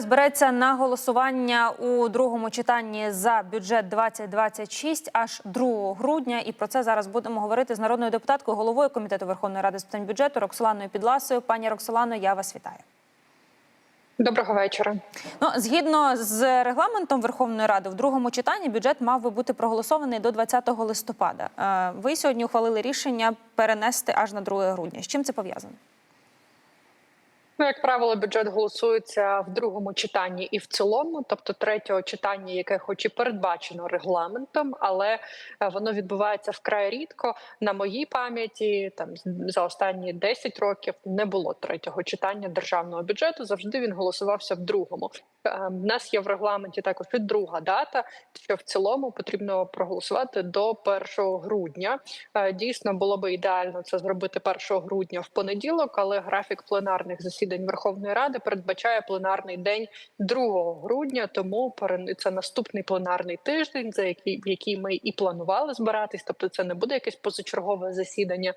Рада збереться на голосування у другому читанні за бюджет 2026 аж 2 грудня. І про це зараз будемо говорити з народною депутаткою, головою комітету Верховної Ради з питань бюджету Роксоланою Підласою. Пані Роксолано, я вас вітаю. Доброго вечора. Ну, згідно з регламентом Верховної Ради, в другому читанні бюджет мав би бути проголосований до 20 листопада. Е, Ви сьогодні ухвалили рішення перенести аж на 2 грудня. З чим це пов'язано? Ну, як правило, бюджет голосується в другому читанні і в цілому, тобто третього читання, яке хоч і передбачено регламентом, але е, воно відбувається вкрай рідко. На моїй пам'яті там за останні 10 років не було третього читання державного бюджету. Завжди він голосувався в другому. Е, В нас є в регламенті також і друга дата, що в цілому потрібно проголосувати до 1 грудня. Е, Дійсно було би ідеально це зробити 1 грудня в понеділок, але графік пленарних засідань Верховної Ради передбачає пленарний день 2 грудня. Тому це наступний пленарний тиждень, за який який ми і планували збиратись. Тобто, це не буде якесь позачергове засідання.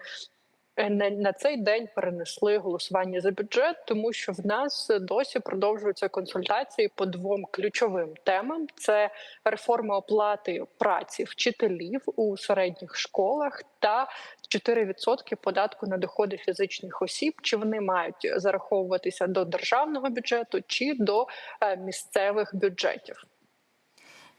Е, на цей день перенесли голосування за бюджет, тому що в нас досі продовжуються консультації по двом ключовим темам: це реформа оплати праці вчителів у середніх школах та 4% податку на доходи фізичних осіб. Чи вони мають зараховуватися до державного бюджету чи до е, місцевих бюджетів?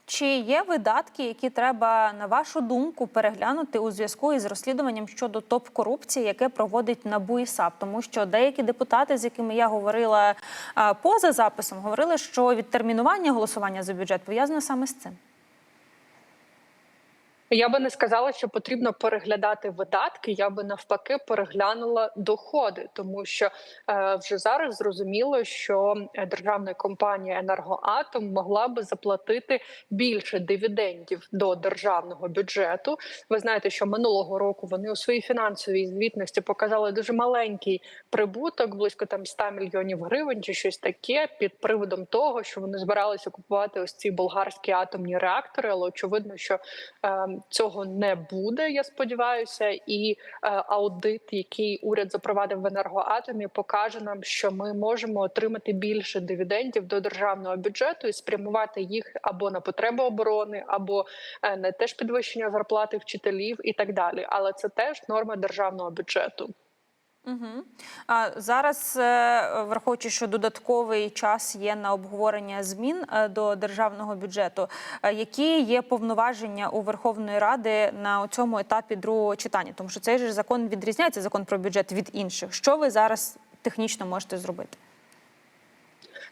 Чи є видатки, які треба, на вашу думку, переглянути у зв'язку із розслідуванням щодо топ корупції, яке проводить НАБУ і САП? Тому що деякі депутати, з якими я говорила поза записом, говорили, що відтермінування голосування за бюджет пов'язане саме з цим. Я би не сказала, що потрібно переглядати видатки. Я би навпаки переглянула доходи, тому що е, вже зараз зрозуміло, що е, державна компанія енергоатом могла би заплатити більше дивідендів до державного бюджету. Ви знаєте, що минулого року вони у своїй фінансовій звітності показали дуже маленький прибуток, близько там 100 мільйонів гривень чи щось таке, під приводом того, що вони збиралися купувати ось ці болгарські атомні реактори. Але очевидно, що е, цього не буде. Я сподіваюся, і е, аудит, який уряд запровадив в енергоатомі, покаже нам, що ми можемо отримати більше дивідендів до державного бюджету і спрямувати їх або на потреби оборони, або е, на теж підвищення зарплати вчителів і так далі. Але це теж норма державного бюджету. Угу. А зараз, е, враховуючи, що додатковий час є на обговорення змін е, до державного бюджету, е, які є повноваження у Верховної Ради на цьому етапі другого читання? Тому що цей же закон відрізняється закон про бюджет від інших. Що ви зараз технічно можете зробити?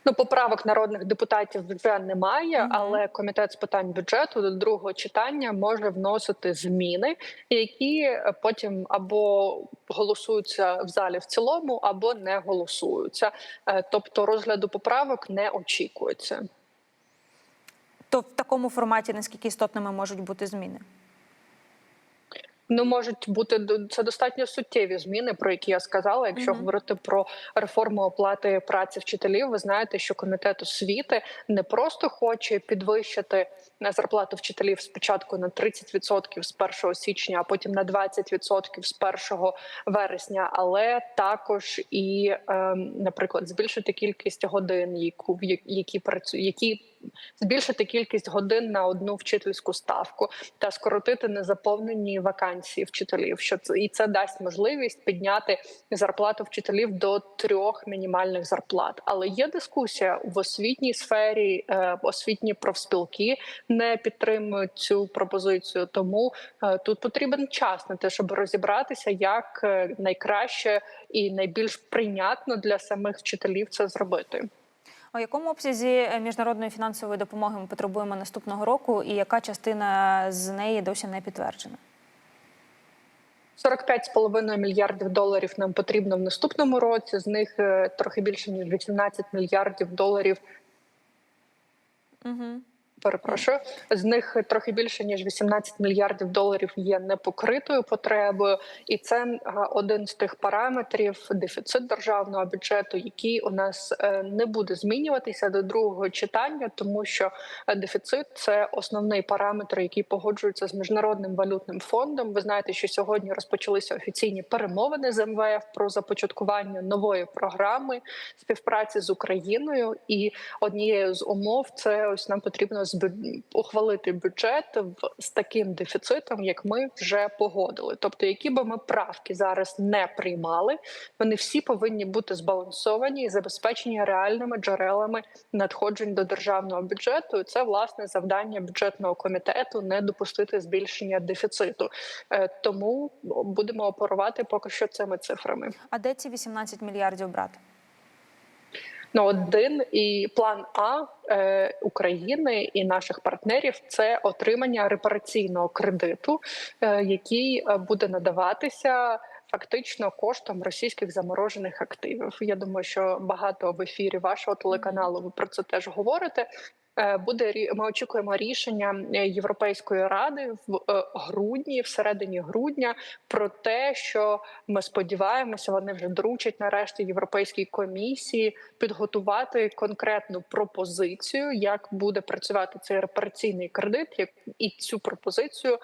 Ну, поправок народних депутатів вже немає, але комітет з питань бюджету до другого читання може вносити зміни, які е, потім або голосуються в залі в цілому, або не голосуються. Е, Тобто розгляду поправок не очікується. То в такому форматі наскільки істотними можуть бути зміни? Ну, можуть бути це достатньо суттєві зміни, про які я сказала. Якщо Мгм. говорити про реформу оплати праці вчителів, ви знаєте, що комітет освіти не просто хоче підвищити зарплату вчителів спочатку на 30% з 1 січня, а потім на 20% з 1 вересня, але також і, ем, наприклад, збільшити кількість годин, які працюють, які збільшити кількість годин на одну вчительську ставку та скоротити незаповнені вакансії вчителів. Що це і це дасть можливість підняти зарплату вчителів до трьох мінімальних зарплат. Але є дискусія в освітній сфері, е, освітні профспілки не підтримують цю пропозицію. Тому е, тут потрібен час на те, щоб розібратися, як е, найкраще і найбільш прийнятно для самих вчителів це зробити. У якому обсязі е, міжнародної фінансової допомоги ми потребуємо наступного року, і яка частина з неї досі не підтверджена? 45,5 мільярдів доларів нам потрібно в наступному році. З них е, трохи більше ніж 18 мільярдів доларів Угу. Перепрошую, з них трохи більше ніж 18 мільярдів доларів є непокритою потребою, і це один з тих параметрів дефіцит державного бюджету, який у нас е, не буде змінюватися до другого читання, тому що е, дефіцит це основний параметр, який погоджується з міжнародним валютним фондом. Ви знаєте, що сьогодні розпочалися офіційні перемовини з МВФ про започаткування нової програми співпраці з Україною, і однією з умов це ось нам потрібно ухвалити бюджет в з таким дефіцитом, як ми вже погодили. Тобто, які би ми правки зараз не приймали, вони всі повинні бути збалансовані і забезпечені реальними джерелами надходжень до державного бюджету. Це власне завдання бюджетного комітету не допустити збільшення дефіциту. Е, Тому будемо оперувати поки що цими цифрами. А де ці 18 мільярдів брати? Ну, один і план А е, України і наших партнерів це отримання репараційного кредиту, е, який е, буде надаватися. Фактично коштом російських заморожених активів. Я думаю, що багато в ефірі вашого телеканалу ви про це теж говорите. Е, Буде ми очікуємо рішення е, Європейської ради в е, грудні, в середині грудня, про те, що ми сподіваємося, вони вже доручать нарешті Європейській комісії підготувати конкретну пропозицію, як буде працювати цей репараційний кредит, як і цю пропозицію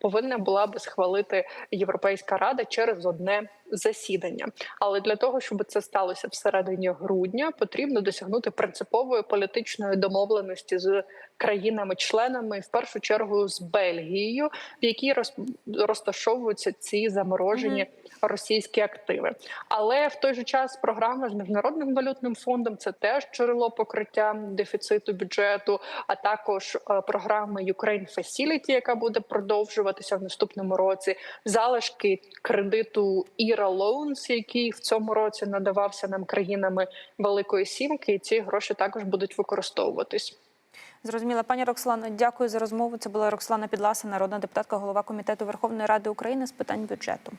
повинна була би схвалити Європейська рада через одне засідання. Але для того, щоб це сталося всередині грудня, потрібно досягнути принципової політичної домовленості з країнами-членами, в першу чергу з Бельгією, в якій роз, розташовуються ці заморожені російські активи. Але в той же час програма з міжнародним валютним фондом це теж джерело покриття дефіциту бюджету, а також е, програми Ukraine Facility, яка буде продовжуватися в наступному році. Залишки кредиту IRA Loans, який в цьому році надавався нам країнами Великої Сімки, і ці гроші також будуть використовуватись. Зрозуміла, пані Роксолано, дякую за розмову. Це була Роксолана Підласа, народна депутатка, голова комітету Верховної Ради України з питань бюджету.